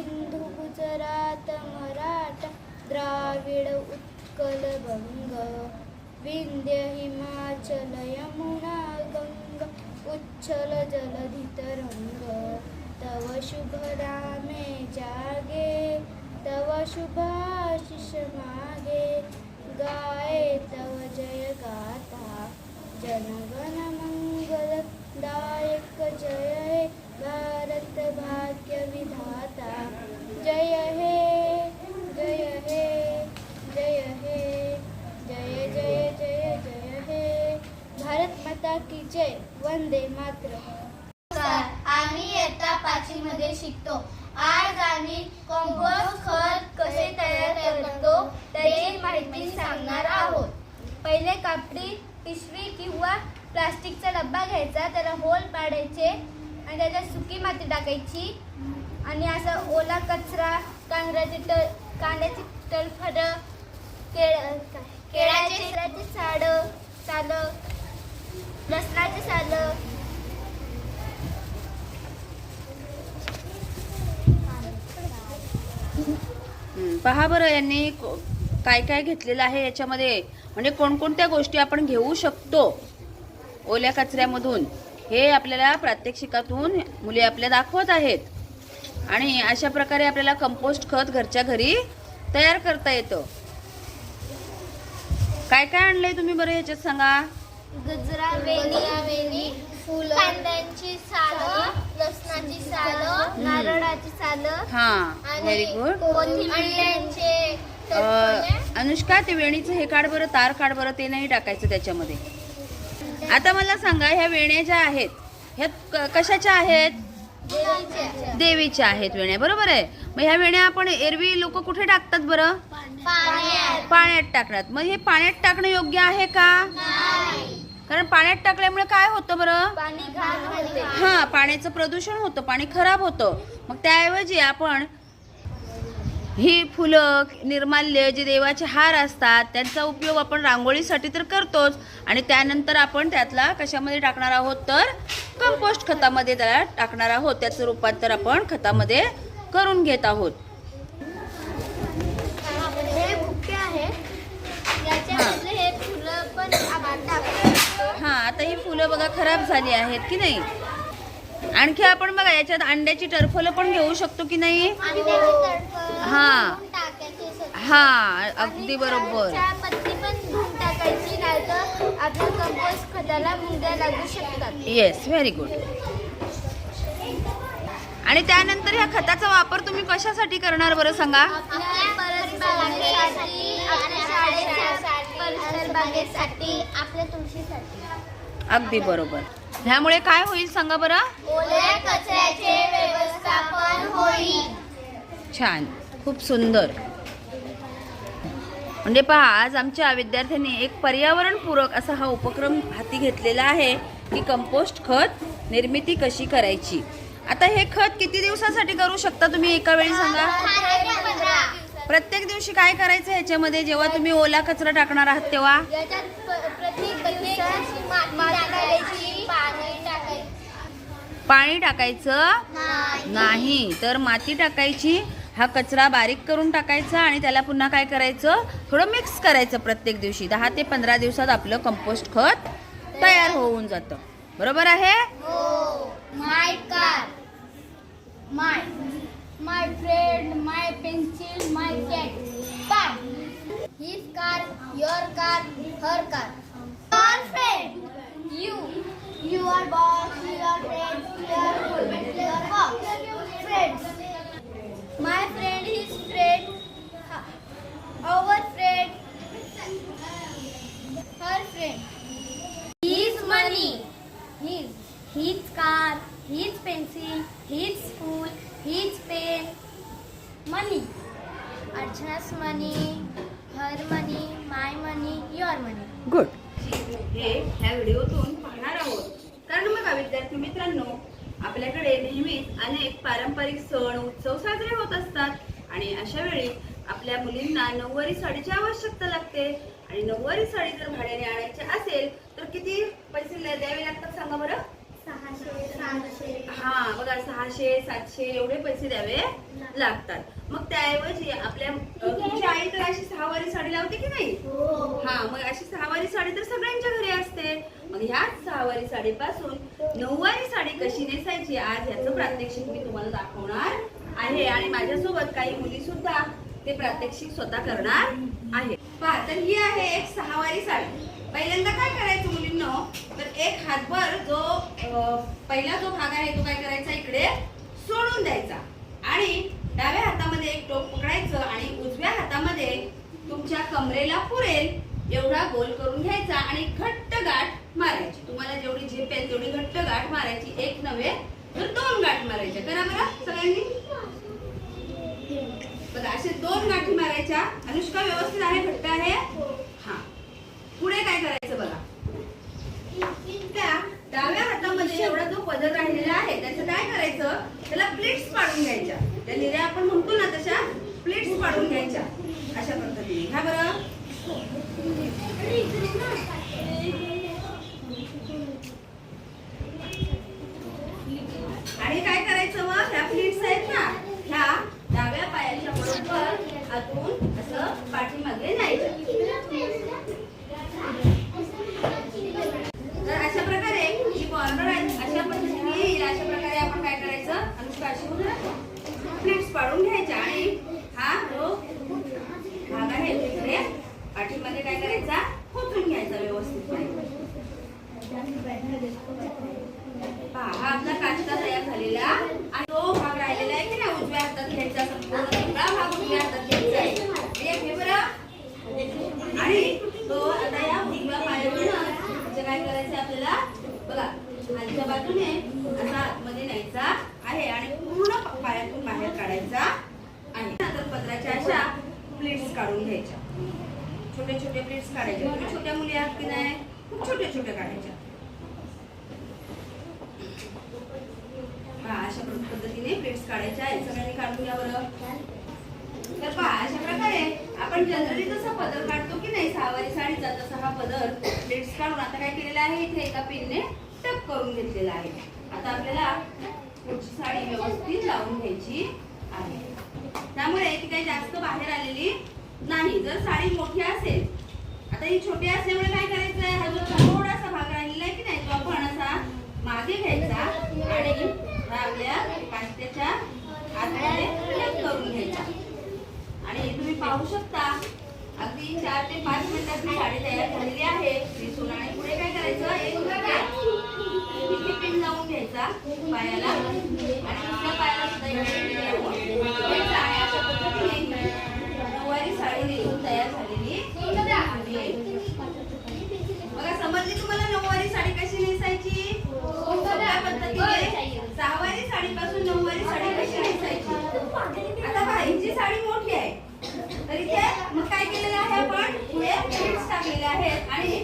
सिंधू गुजरात मराठा द्राविड उत्कल बंग विंध्य हिमाचल यमुना गंगा उच्छल जलधितरंग तव शुभ रामे जागे तव शुभाशिष मागे। गाये तव जय गाथा जनगण मंगल दायक जय। हे भारत भाग्य विधाता। जय हे जय हे जय हे जय जय जय जय हे। भारत माता की जय वंदे मात्र आम्ही इयत्ता पाचवी मध्ये शिकतो. आज आम्ही कंपोस्ट खत कसे तयार करतो त्याची माहिती सांगणार आहोत. पहिले कापडी पिशवी किंवा प्लास्टिकचा डब्बा घ्यायचा त्याला होल पाडायचे. आणि त्याच्यात सुकी माती टाकायची. आणि असं ओला कचरा कांद्याची ट कांद्याची टलफडं केळ केळाचे केळाची साडं सालं लसणाची सालं. पहा बरं यांनी को- काय काय घेतलेलं आहे याच्यामध्ये. म्हणजे कोणकोणत्या गोष्टी आपण घेऊ शकतो ओल्या कचऱ्यामधून? हे आपल्याला प्रात्यक्षिकातून मुले आपल्या दाखवत आहेत. आणि अशा प्रकारे आपल्याला कंपोस्ट खत घरच्या घरी तयार करता येतं. काय काय आणलंय तुम्ही बरं याच्यात सांगा? गजरा वेणी कांद्यांची सालं लसणाची सालं नारळाची सालं हा व्हेरी गुड अनुष्का ते वेणीचं हे काढ बरं तार काढ बरं ते नाही टाकायचं त्याच्यामध्ये. आता मला सांगा ह्या वेण्या ज्या आहेत ह्या कशाच्या आहेत? देवीच्या. आहेत वेण्या बरोबर आहे? मग ह्या वेण्या आपण एरवी लोक कुठे टाकतात बरं? पाण्यात. टाकतात. मग हे पाण्यात टाकणं योग्य आहे का? कारण पाण्यात टाकल्यामुळे काय होतं बरं? हा पाण्याचं प्रदूषण होतं पाणी खराब होतं. मग त्याऐवजी आपण ही फुलं निर्माल्य जे देवाचे हार असतात त्यांचा उपयोग आपण रांगोळीसाठी तर करतोच. आणि त्यानंतर आपण त्यातला कशामध्ये टाकणार आहोत तर कंपोस्ट खतामध्ये त्याला टाकणार आहोत. त्याचं रूपांतर आपण खतामध्ये करून घेत आहोत. हे हे. हा आता ही फुलं बघा खराब झाली आहेत की नाही? आणखी आपण बघा याच्यात अंड्याची टरफलं पण घेऊ शकतो की नाही? हा. हा अगदी बरोबर. येस व्हेरी गुड आणि त्यानंतर ह्या खताचा वापर तुम्ही कशासाठी करणार बरं सांगा? अगदी बरोबर. ह्यामुळे काय होईल सांगा बरं? ओल्या कचऱ्याचे व्यवस्थापन होईल. छान. खूप सुंदर. म्हणजे पहा आज आमच्या विद्यार्थ्यांनी एक पर्यावरणपूरक असा हा उपक्रम हाती घेतलेला आहे की कंपोस्ट खत निर्मिती कशी करायची. आता हे खत किती दिवसासाठी करू शकता तुम्ही? एका वेळी सांगा. प्रत्येक दिवशी काय करायचं ह्याच्यामध्ये? जेव्हा तुम्ही ओला कचरा टाकणार आहात तेव्हा? याच्यात प- प्रत्येक दिवसात माती पाणी टाकायचं? नाही. तर माती टाकायची हा कचरा बारीक करून टाकायचा आणि त्याला पुन्हा काय करायचं? थोडं मिक्स करायचं प्रत्येक दिवशी. दहा ते पंधरा दिवसात आपलं कंपोस्ट खत तयार होऊन जातं. बरोबर आहे? My car my my friend my pencil my cat by his car your car her car our friend you you are boss you are friend you are your boss friends my friend his friend our friend her friend. His money. His. His car. His pencil. His school. His pen. Money. Archana's money. Her money. My money. Your money. Good हे ह्या व्हिडिओतून पाहणार आहोत कारण बघा विद्यार्थी मित्रांनो आपल्याकडे नेहमीच अनेक पारंपरिक सण उत्सव साजरे होत असतात आणि अशा वेळी आपल्या मुलींना नऊवारी साडीची आवश्यकता लागते आणि नऊवारी साडी जर भाड्याने आणायची असेल तर किती पैसे द्यावे लागतात सांगा बरं? सहाशे हा बघा सहाशे सातशे एवढे पैसे द्यावे लागतात. मग त्याऐवजी आपल्या तुमची आई तर अशी सहावारी साडी लावते की नाही? हा. मग अशी सहावारी साडी तर सगळ्यांच्या घरी असते. मग ह्याच सहावारी साडीपासून नऊवारी साडी कशी नेसायची आज ह्याचं प्रात्यक्षिक मी तुम्हाला दाखवणार आहे. आणि माझ्यासोबत काही मुली सुद्धा ते प्रात्यक्षिक स्वतः करणार आहे पहा तर ही आहे एक सहावारी साडी. पहिल्यांदा काय करायचं मुलींना? तर एक हातभर जो पहिला जो भाग आहे तो काय करायचा इकडे? सोडून द्यायचा. आणि डाव्या हातामध्ये एक टोक पकडायचं आणि उजव्या हातामध्ये तुमच्या कमरेला पुरेल एवढा गोल करून घ्यायचा आणि घट्ट गाठ मारायची. तुम्हाला जेवढी झेपेल तेवढी घट्ट गाठ मारायची. एक नव्हे तर दोन गाठ मारायच्या. करा बरं सगळ्यांनी? बघा असे दोन गाठी मारायच्या. अनुष्का व्यवस्थित आहे घट्ट आहे? पुढे काय करायचं बघा? त्या डाव्या हातामध्ये एवढा जो पदर राहिलेला आहे त्याचं काय करायचं? त्याला प्लेट्स पाडून घ्यायच्या. त्या निर्या आपण म्हणतो ना तशा प्लेट्स पाडून घ्यायच्या. अशा पद्धतीने. ह्या बरं आणि काय करायचं मग ह्या प्लेट्स आहेत ना ह्या डाव्या पायाच्या बरोबर आतून असं पाठीमागे न्यायचं तर अशा प्रकारे ही कॉर्नर आहे अशा पद्धतीने येईल अशा प्रकारे आपण काय करायचं अनुष्का अशी प्लेट्स पाडून घ्यायच्या आणि हा जो भाग आहे तिकडे पाठीमध्ये काय करायचा खोचून घ्यायचा व्यवस्थित पहा हा आपला काष्टा तयार झालेला आणि तो भाग राहिलेला आहे की ना उजव्या हातात घ्यायचा संपूर्ण सगळा भाग उजव्या हातात घ्यायचा आहे हे घे बरं आणि तो आता या उजव्या पायावरून म्हणजे काय करायचं आपल्याला बघा खालच्या बाजूने असा आतमध्ये न्यायचा आहे आणि पूर्ण पायातून बाहेर काढायचा आहे नंतर पत्राच्या अशा प्लेट्स काढून घ्यायच्या. छोटे छोटे प्लेट्स काढायचे. तुम्ही छोट्या मुली आहात की नाही? खूप छोट्या छोट्या काढायच्या हा अशा पद्धतीने प्लेट्स काढायच्या. आहेत सगळ्यांनी काढून घ्या बरं. तर पहा अशा प्रकारे आपण जनरली जसा पदर काढतो की नाही सहावारी साडीचा तसा हा पदर प्लेट्स काढून आता काय केलेला आहे? इथे एका पिनने टप करून घेतलेला आहे. आता आपल्याला पुढची साडी व्यवस्थित लावून घ्यायची आहे. त्यामुळे ती काही जास्त बाहेर आलेली नाही. जर साडी मोठी असेल आता ही छोटी असल्यामुळे काय करायचं आहे हा जो थोडासा भाग राहिलेला आहे की नाही तो आपण असा मागे घ्यायचा आणि हा आपल्या काष्ट्याच्या आतमध्ये टक करून घ्यायचा आणि तुम्ही पाहू शकता अगदी चार ते पाच मिनिटात ही साडी तयार झालेली आहे दिसून आणि पुढे काय करायचं एक इथे पिन लावून घ्यायचा पायाला. आणि दुसऱ्या पायाला सुद्धा अशा पद्धतीने नऊवारी साडी नेसून तयार झालेली बघा समजली तुम्हाला नऊवारी साडी कशी नेसायची? सोप्या पद्धतीने. सहावारी साडीपासून नऊवारी साडी कशी नेसायची? आता भाईंची साडी मोठी आहे तरी ते मग काय केलेलं आहे आपण? पुढे प्लेट्स टाकलेले आहेत. आणि